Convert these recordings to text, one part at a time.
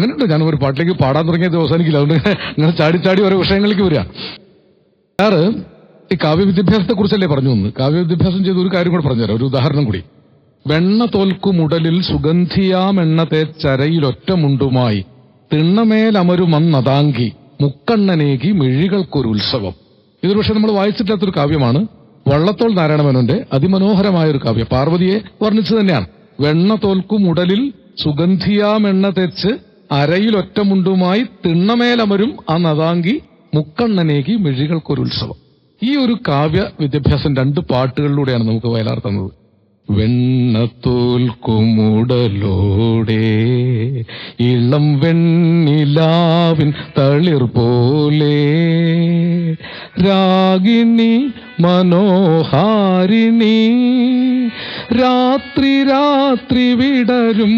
അങ്ങനെയുണ്ട്. ഞാൻ ഒരു പാട്ടിലേക്ക് പാടാൻ തുടങ്ങിയത് അവസാനിക്കില്ല അതുകൊണ്ട് അങ്ങനെ ചാടി ചാടി ഓരോ വിഷയങ്ങളിലേക്ക് വരിക. സാറ് ഈ കാവ്യ വിദ്യാഭ്യാസത്തെ കുറിച്ചല്ലേ പറഞ്ഞു തന്നു കാവ്യ വിദ്യാഭ്യാസം ചെയ്ത ഒരു കാര്യം കൂടെ പറഞ്ഞുതരാം ഒരു ഉദാഹരണം കൂടി. വെണ്ണ തോൽക്കുമുടലിൽ സുഗന്ധിയാമെണ്ണ തേച്ചരയിലൊറ്റ മുണ്ടുമായി തിണ്ണമേലമരുമന്നതാങ്കി മുക്കണ്ണനേകി മിഴികൾക്കൊരു ഉത്സവം. ഇതൊരു പക്ഷെ നമ്മൾ വായിച്ചിട്ടില്ലാത്തൊരു കാവ്യമാണ്. വള്ളത്തോൾ നാരായണമേനോന്റെ അതിമനോഹരമായ ഒരു കാവ്യം. പാർവതിയെ വർണിച്ചു തന്നെയാണ്. വെണ്ണ തോൽക്കും ഉടലിൽ സുഗന്ധിയാമെണ്ണ തെച്ച് അരയിലൊറ്റമുണ്ടുമായി തിണ്ണമേലമരും ആ നതാങ്കി മുക്കണ്ണനേകി മിഴികൾക്കൊരു ഉത്സവം. ഈ ഒരു കാവ്യ വിദ്യാഭ്യാസം രണ്ട് പാട്ടുകളിലൂടെയാണ് നമുക്ക് വയലാർ തന്നത്. വെണ്ണത്തോൽക്കുമുടലോടെ ഇളം വെണ്ണിലാവിൻ തളിർ പോലെ രാഗിണി മനോഹാരിണി രാത്രി രാത്രി വിടരും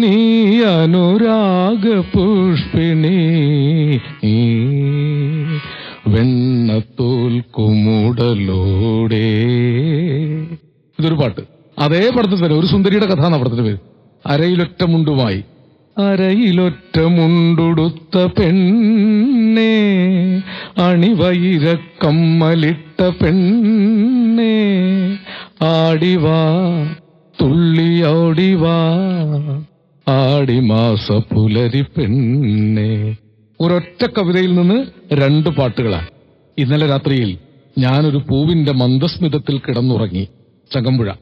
നീ അനുരാഗ പുഷ്പിണി. വെണ്ണത്തോൽ കുമുടലോടെ. ഇതൊരു പാട്ട്. അതേ പടത്തിൽ തന്നെ ഒരു സുന്ദരിയുടെ കഥ എന്നാ പടത്തിന്റെ പേര്. അരയിലൊറ്റ മുണ്ടുമായി അരയിലൊറ്റ മുണ്ടുടുത്ത പെണ്ണേ അണിവൈരക്കമ്മലിട്ട പെണ്ണേ ആടിവാ തുള്ളി ഓടിവാ ആടി മാസ പുലരി പെണ്ണെ. ഒരൊറ്റ കവിതയിൽ നിന്ന് രണ്ട് പാട്ടുകളാണ്. ഇന്നലെ രാത്രിയിൽ ഞാനൊരു പൂവിന്റെ മന്ദസ്മിതത്തിൽ കിടന്നുറങ്ങി. ചകമ്പുഴ.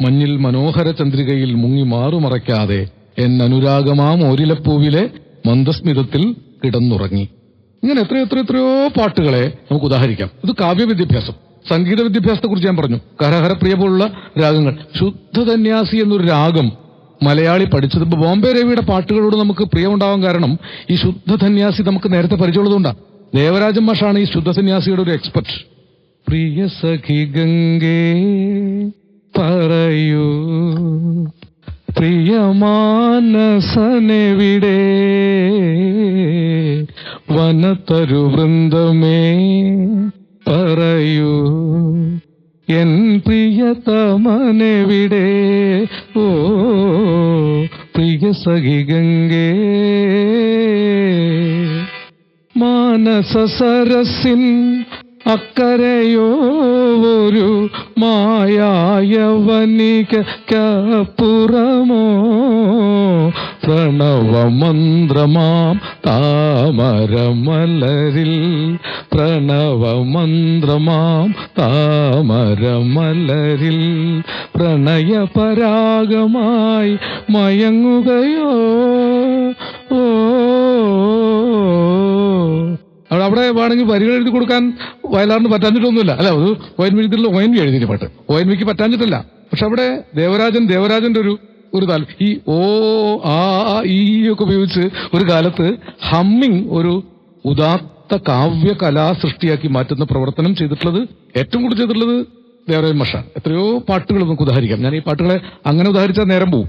മഞ്ഞിൽ മനോഹര ചന്ദ്രികയിൽ മുങ്ങി മാറുമറയ്ക്കാതെ എൻ അനുരാഗമാം ഓരിലപ്പൂവിലെ മന്ദസ്മിതത്തിൽ കിടന്നുറങ്ങി. ഇങ്ങനെ എത്ര എത്ര എത്രയോ പാട്ടുകളെ നമുക്ക് ഉദാഹരിക്കാം. ഇത് കാവ്യ വിദ്യാഭ്യാസം സംഗീത വിദ്യാഭ്യാസത്തെ കുറിച്ച് ഞാൻ പറഞ്ഞു. കരഹരപ്രിയ പോലുള്ള രാഗങ്ങൾ. ശുദ്ധ സന്യാസി എന്നൊരു രാഗം മലയാളി പഠിച്ചത് ഇപ്പൊ ബോംബെ രവിയുടെ പാട്ടുകളോട് നമുക്ക് പ്രിയമുണ്ടാവാൻ കാരണം ഈ ശുദ്ധ സന്യാസി നമുക്ക് നേരത്തെ പരിചയമുള്ളതുകൊണ്ടാണ് ദേവരാജൻ മാഷാണ് ഈ ശുദ്ധ സന്യാസിയുടെ ഒരു എക്സ്പെർട്ട് പ്രിയ സഖി ഗംഗേ പറയൂ. പ്രിയമാനസനെവിടെ വനതരു വൃന്ദമേ പറയൂ. എൻ പ്രിയതമനെവിടെ ഓ പ്രിയ സഖി ഗംഗേ. മാനസ സരസിൻ അക്കരയോ ഒരു മായായവനികപ്പുറമോ പ്രണവമന്ത്രമാം താമരമലരിൽ. പ്രണവമന്ത്രമാം താമരമലരിൽ. പ്രണയപരാഗമായി മയങ്ങുകയോ? അവിടെ അവിടെ വേണമെങ്കിൽ വരികൾ എഴുതി കൊടുക്കാൻ വയലാറിന് പറ്റാഞ്ഞിട്ടൊന്നുമില്ല. അല്ല അത് ഒ എൻ ഓയൻ വി എഴുതിയിട്ട് പാട്ട്? ഒ എൻ വിക്ക് പറ്റാഞ്ഞിട്ടില്ല. പക്ഷെ അവിടെ ദേവരാജൻ ദേവരാജന്റെ ഒരു ഒരു താല്പര്യം ഈ ഓ ആ ഈ ഒക്കെ ഉപയോഗിച്ച് ഒരു കാലത്ത് ഹമ്മിങ് ഒരു ഉദാത്ത കാവ്യ കലാ സൃഷ്ടിയാക്കി മാറ്റുന്ന പ്രവർത്തനം ചെയ്തിട്ടുള്ളത് ഏറ്റവും കൂടുതൽ ചെയ്തിട്ടുള്ളത് ദേവരാജൻ മഷ എത്രയോ പാട്ടുകൾ നമുക്ക് ഉദാഹരിക്കാം. ഞാൻ ഈ പാട്ടുകളെ അങ്ങനെ ഉദാഹരിച്ചാൽ നേരം പോവും.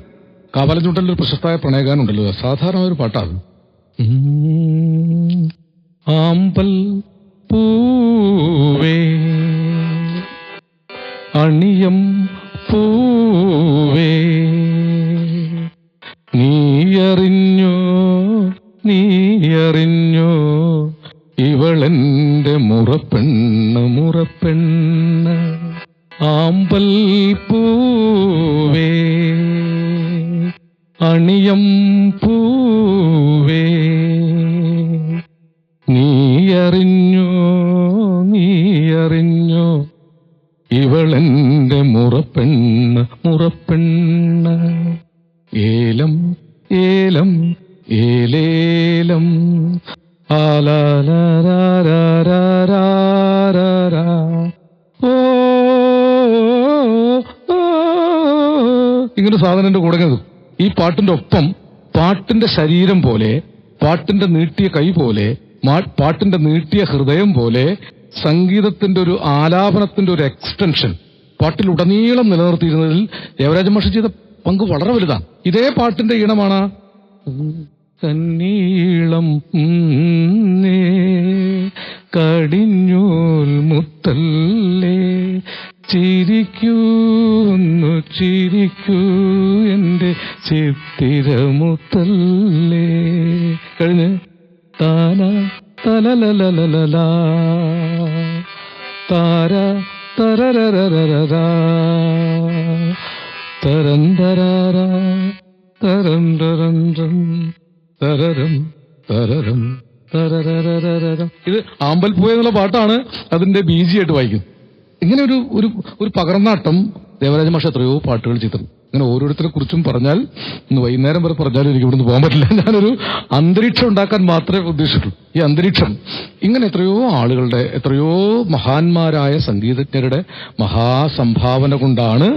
കാവാലം ചൂണ്ടലിൽ പ്രശസ്തമായ പ്രണയഗാനുണ്ടല്ലോ സാധാരണ ഒരു പാട്ടാണ്. ആമ്പൽ പൂവേ അണിയം ഇവളെന്റെ മുറപ്പെണ്ണ് മുറപ്പെണ്ണ്. ആമ്പൽ പൂവേ അണിയം പൂവേ. നീയറിഞ്ഞോ നീയറിഞ്ഞോ ഇവളെന്റെ മുറപ്പെണ്ണ് മുറപ്പെണ്ണ്. ഏലം ഏലം ഏലേലം. ഇങ്ങനെ സാധനം എന്റെ കൂടെ നിൽക്കും. ഈ പാട്ടിന്റെ ഒപ്പം പാട്ടിന്റെ ശരീരം പോലെ പാട്ടിന്റെ നീട്ടിയ കൈ പോലെ പാട്ടിന്റെ നീട്ടിയ ഹൃദയം പോലെ സംഗീതത്തിന്റെ ഒരു ആലാപനത്തിന്റെ ഒരു എക്സ്റ്റൻഷൻ പാട്ടിലുടനീളം നിലനിർത്തിയിരുന്നതിൽ ദേവരാജ മാഷ് ചെയ്ത പങ്ക് വളരെ വലുതാണ് ഇതേ പാട്ടിന്റെ ഈണമാണ് കന്നീളം നേ കടിഞ്ഞൂൽ മുത്തല്ലേ. ചിരിക്കൂന്നു ചിരിക്കൂ എന്റെ ചിത്തിരമുത്തല്ലേ. കഴിഞ്ഞ്. താന തലലലലല താര തരരരരരാ തരം തരാര തരം തരം തരരം തരരം ഇത് ആമ്പൽപ്പൂ എന്നുള്ള പാട്ടാണ് അതിന്റെ ബീജി ആയിട്ട് വായിക്കുന്നത്. ഇങ്ങനെ ഒരു ഒരു ഒരു പകർന്നാട്ടം ദേവരാജ മാഷ എത്രയോ പാട്ടുകൾ ചിത്രം ഇങ്ങനെ ഓരോരുത്തരെ കുറിച്ചും പറഞ്ഞാൽ ഇന്ന് വൈകുന്നേരം വരെ പറഞ്ഞാലും എനിക്ക് ഇവിടുന്ന് പോകാൻ പറ്റില്ല. ഞാനൊരു അന്തരീക്ഷം ഉണ്ടാക്കാൻ മാത്രമേ ഉദ്ദേശിച്ചിട്ടുള്ളൂ. ഈ അന്തരീക്ഷം. ഇങ്ങനെ എത്രയോ ആളുകളുടെ എത്രയോ മഹാന്മാരായ സംഗീതജ്ഞരുടെ മഹാസംഭാവന കൊണ്ടാണ്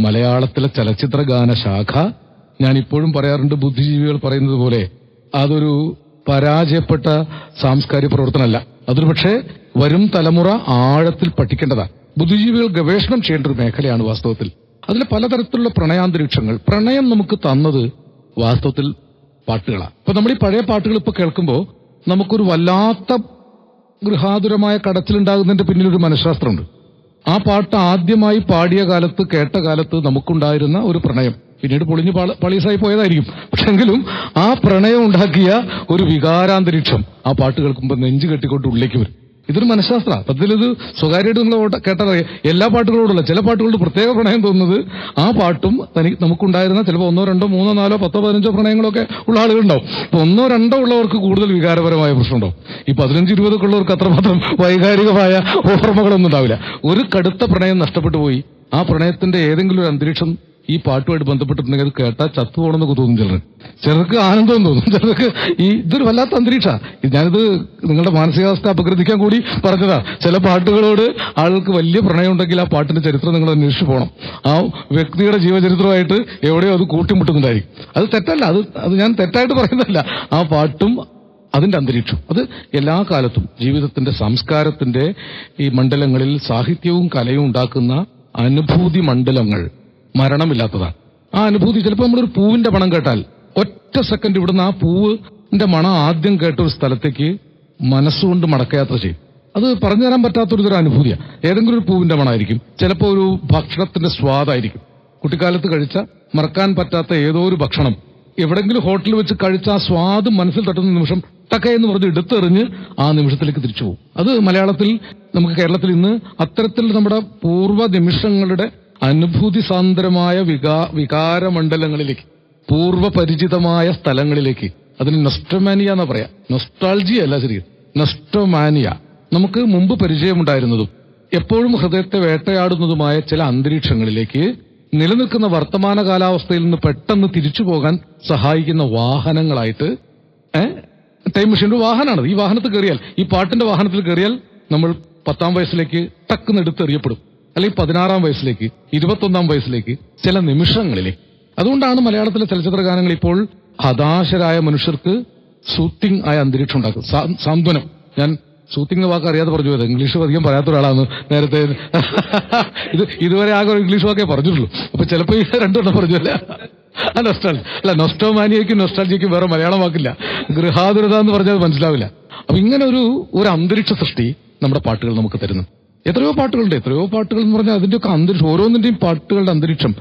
മലയാളത്തിലെ ചലച്ചിത്ര ഗാന ശാഖ ഞാൻ ഇപ്പോഴും പറയാറുണ്ട് ബുദ്ധിജീവികൾ പറയുന്നത് പോലെ അതൊരു പരാജയപ്പെട്ട സാംസ്കാരിക പ്രവർത്തനമല്ല. അതൊരു പക്ഷേ വരും തലമുറ ആഴത്തിൽ പഠിക്കേണ്ടതാണ്. ബുദ്ധിജീവികൾ ഗവേഷണം ചെയ്യേണ്ട ഒരു മേഖലയാണ് വാസ്തവത്തിൽ. അതിൽ പലതരത്തിലുള്ള പ്രണയാന്തരീക്ഷങ്ങൾ പ്രണയം നമുക്ക് തന്നത് വാസ്തവത്തിൽ പാട്ടുകളാണ്. ഇപ്പൊ നമ്മൾ ഈ പഴയ പാട്ടുകൾ ഇപ്പൊ കേൾക്കുമ്പോൾ നമുക്കൊരു വല്ലാത്ത ഗൃഹാതുരമായ കടച്ചിലുണ്ടാകുന്നതിന്റെ പിന്നിലൊരു മനഃശാസ്ത്രമുണ്ട്. ആ പാട്ട് ആദ്യമായി പാടിയ കാലത്ത് കേട്ട കാലത്ത് നമുക്കുണ്ടായിരുന്ന ഒരു പ്രണയം. പിന്നീട് പൊളിഞ്ഞ് പളീസായി പോയതായിരിക്കും. പക്ഷെങ്കിലും ആ പ്രണയം ഉണ്ടാക്കിയ ഒരു വികാരാന്തരീക്ഷം ആ പാട്ട് കേൾക്കുമ്പോൾ നെഞ്ചു കെട്ടിക്കൊണ്ട് ഉള്ളിലേക്ക് വരും. ഇതൊരു മനഃശാസ്ത്ര. സത്യത്തിൽ ഇത് സ്വകാര്യമായിട്ട് നിങ്ങൾ കേട്ടറിയാം എല്ലാ പാട്ടുകളോടുള്ള ചില പാട്ടുകളുടെ പ്രത്യേക പ്രണയം തോന്നുന്നത് ആ പാട്ടും തനിക്ക് നമുക്കുണ്ടായിരുന്ന ചിലപ്പോൾ ഒന്നോ രണ്ടോ മൂന്നോ നാലോ പത്തോ പതിനഞ്ചോ പ്രണയങ്ങളൊക്കെ ഉള്ള ആളുകളുണ്ടാവും. അപ്പൊ ഒന്നോ രണ്ടോ ഉള്ളവർക്ക് കൂടുതൽ വികാരപരമായ പ്രശ്നമുണ്ടാവും. ഈ പതിനഞ്ച് ഇരുപതൊക്കെ ഉള്ളവർക്ക് അത്രമാത്രം വൈകാരികമായ ഓർമ്മകളൊന്നും ഉണ്ടാവില്ല. ഒരു കടുത്ത പ്രണയം നഷ്ടപ്പെട്ടു പോയി. ആ പ്രണയത്തിന്റെ ഏതെങ്കിലും ഒരു അന്തരീക്ഷം ഈ പാട്ടുമായിട്ട് ബന്ധപ്പെട്ടിട്ടുണ്ടെങ്കിൽ അത് കേട്ടാൽ ചത്തുപോകണമെന്നൊക്കെ തോന്നും ചിലർ ചിലർക്ക് ആനന്ദം തോന്നും. ചിലർക്ക് ഈ ഇതൊരു വല്ലാത്ത അന്തരീക്ഷ. ഞാനിത് നിങ്ങളുടെ മാനസികാവസ്ഥ അപഗ്രഥിക്കാൻ കൂടി പറഞ്ഞതാ. ചില പാട്ടുകളോട് ആളുകൾക്ക് വലിയ പ്രണയം ഉണ്ടെങ്കിൽ ആ പാട്ടിന്റെ ചരിത്രം നിങ്ങൾ അന്വേഷിച്ചു പോകണം ആ വ്യക്തിയുടെ ജീവചരിത്രമായിട്ട് എവിടെയോ അത് കൂട്ടിമുട്ടുന്നുണ്ടായിരിക്കും അത് തെറ്റല്ല. അത് അത് ഞാൻ തെറ്റായിട്ട് പറയുന്നതല്ല. ആ പാട്ടും അതിന്റെ അന്തരീക്ഷം അത് എല്ലാ കാലത്തും ജീവിതത്തിന്റെ സംസ്കാരത്തിന്റെ ഈ മണ്ഡലങ്ങളിൽ സാഹിത്യവും കലയും ഉണ്ടാക്കുന്ന അനുഭൂതി മണ്ഡലങ്ങൾ മരണമില്ലാത്തതാണ്. ആ അനുഭൂതി ചിലപ്പോൾ നമ്മളൊരു പൂവിന്റെ മണം കേട്ടാൽ ഒറ്റ സെക്കൻഡ് ഇവിടുന്ന് ആ പൂവിന്റെ മണം ആദ്യം കേട്ട ഒരു സ്ഥലത്തേക്ക് മനസ്സുകൊണ്ട് മടക്കയാത്ര ചെയ്യും. അത് പറഞ്ഞു തരാൻ പറ്റാത്തൊരു തരം അനുഭൂതിയാണ് ഏതെങ്കിലും ഒരു പൂവിന്റെ മണമായിരിക്കും. ചിലപ്പോൾ ഒരു ഭക്ഷണത്തിന്റെ സ്വാദായിരിക്കും. കുട്ടിക്കാലത്ത് കഴിച്ച മറക്കാൻ പറ്റാത്ത ഏതോ ഒരു ഭക്ഷണം. എവിടെങ്കിലും ഹോട്ടലിൽ വെച്ച് കഴിച്ച ആ സ്വാദ് മനസ്സിൽ തട്ടുന്ന നിമിഷം ടക്ക എന്ന് പറഞ്ഞ് എടുത്തെറിഞ്ഞ് ആ നിമിഷത്തിലേക്ക് തിരിച്ചു പോകും. അത് മലയാളത്തിൽ നമുക്ക് കേരളത്തിൽ ഇന്ന് അത്തരത്തിൽ നമ്മുടെ പൂർവ നിമിഷങ്ങളുടെ അനുഭൂതി സാന്ദ്രമായ വികാ വികാരമണ്ഡലങ്ങളിലേക്ക് പൂർവപരിചിതമായ സ്ഥലങ്ങളിലേക്ക്. അതിന് നൊസ്റ്റമാനിയ എന്നാ പറയാ. നൊസ്റ്റാൾജിയ അല്ല ശരി നൊസ്റ്റോമാനിയ നമുക്ക് മുമ്പ് പരിചയമുണ്ടായിരുന്നതും എപ്പോഴും ഹൃദയത്തെ വേട്ടയാടുന്നതുമായ ചില അന്തരീക്ഷങ്ങളിലേക്ക് നിലനിൽക്കുന്ന വർത്തമാന കാലാവസ്ഥയിൽ നിന്ന് പെട്ടെന്ന് തിരിച്ചു പോകാൻ സഹായിക്കുന്ന വാഹനങ്ങളായിട്ട് ടൈം മെഷീന്റെ വാഹനമാണ് ഈ വാഹനത്തിൽ കയറിയാൽ ഈ പാട്ടിന്റെ വാഹനത്തിൽ കയറിയാൽ നമ്മൾ പത്താം വയസ്സിലേക്ക് ടക്കുന്ന് എടുത്തെറിയപ്പെടും. അല്ലെങ്കിൽ പതിനാറാം വയസ്സിലേക്ക് ഇരുപത്തൊന്നാം വയസ്സിലേക്ക് ചില നിമിഷങ്ങളിലേക്ക് അതുകൊണ്ടാണ് മലയാളത്തിലെ ചലച്ചിത്ര ഗാനങ്ങൾ ഇപ്പോൾ ഹതാശരായ മനുഷ്യർക്ക് സൂത്തിങ് ആയ അന്തരീക്ഷം ഉണ്ടാക്കും സാന്ത്വനം. ഞാൻ സൂത്തിങ് വാക്ക് അറിയാതെ പറഞ്ഞു പോയത്. ഇംഗ്ലീഷ് അധികം പറയാത്ത ഒരാളാണ് നേരത്തെ ഇത് ഇതുവരെ ആകെ ഇംഗ്ലീഷ് വാക്കേ പറഞ്ഞിട്ടുള്ളൂ. അപ്പൊ ചിലപ്പോൾ ഈ രണ്ടെണ്ണം അല്ല? നൊസ്റ്റാൾ അല്ല നൊസ്റ്റോമാനിയയ്ക്കും നൊസ്റ്റാൾജിക്കും വേറെ മലയാളം വാക്കില്ല. ഗൃഹാതുരത എന്ന് പറഞ്ഞാൽ മനസ്സിലാവില്ല. അപ്പൊ ഇങ്ങനെ ഒരു ഒരു അന്തരീക്ഷ സൃഷ്ടി നമ്മുടെ പാട്ടുകൾ നമുക്ക് തരുന്നു. എത്രയോ പാട്ടുകളുണ്ട് എത്രയോ പാട്ടുകൾ എന്ന് പറഞ്ഞാൽ അതിന്റെയൊക്കെ അന്തരീക്ഷം ഓരോന്നിന്റെയും പാട്ടുകളുടെ അന്തരീക്ഷം.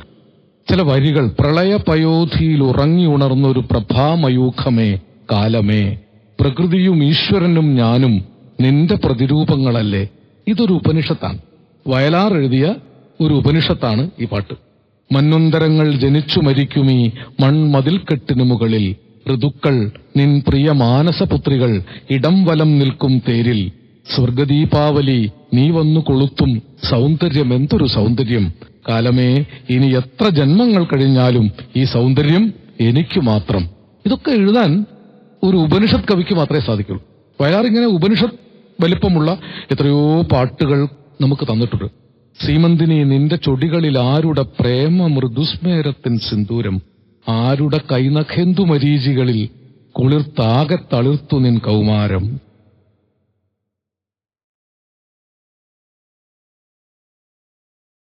ചില വരികൾ പ്രളയ പയോധിയിൽ ഉറങ്ങി ഉണർന്ന ഒരു പ്രഭാമയൂഖമേ കാലമേ. പ്രകൃതിയും ഈശ്വരനും ഞാനും നിന്റെ പ്രതിരൂപങ്ങളല്ലേ. ഇതൊരു ഉപനിഷത്താണ്. വയലാർ എഴുതിയ ഒരു ഉപനിഷത്താണ് ഈ പാട്ട്. മന്നുന്തരങ്ങൾ ജനിച്ചു മരിക്കുമീ മൺമതിൽക്കെട്ടിനു മുകളിൽ. ഋതുക്കൾ നിൻ പ്രിയ മാനസപുത്രികൾ ഇടം വലം നിൽക്കും തേരിൽ. സ്വർഗദീപാവലി നീ വന്നു കൊളുത്തും. സൗന്ദര്യം എന്തൊരു സൗന്ദര്യം. കാലമേ ഇനി എത്ര ജന്മങ്ങൾ കഴിഞ്ഞാലും ഈ സൗന്ദര്യം എനിക്ക് മാത്രം. ഇതൊക്കെ എഴുതാൻ ഒരു ഉപനിഷത്ത് കവിക്ക് മാത്രമേ സാധിക്കുള്ളൂ. വയലാർ ഇങ്ങനെ ഉപനിഷത്ത് വലിപ്പമുള്ള എത്രയോ പാട്ടുകൾ നമുക്ക് തന്നിട്ടുണ്ട്. സീമന്തിനി നിന്റെ ചൊടികളിൽ ആരുടെ പ്രേമ മൃദുസ്മേരത്തിൻ സിന്ദൂരം? ആരുടെ കൈനഖേന്തു മരീചികളിൽ കുളിർത്താകെ തളിർത്തു നിൻ കൗമാരം?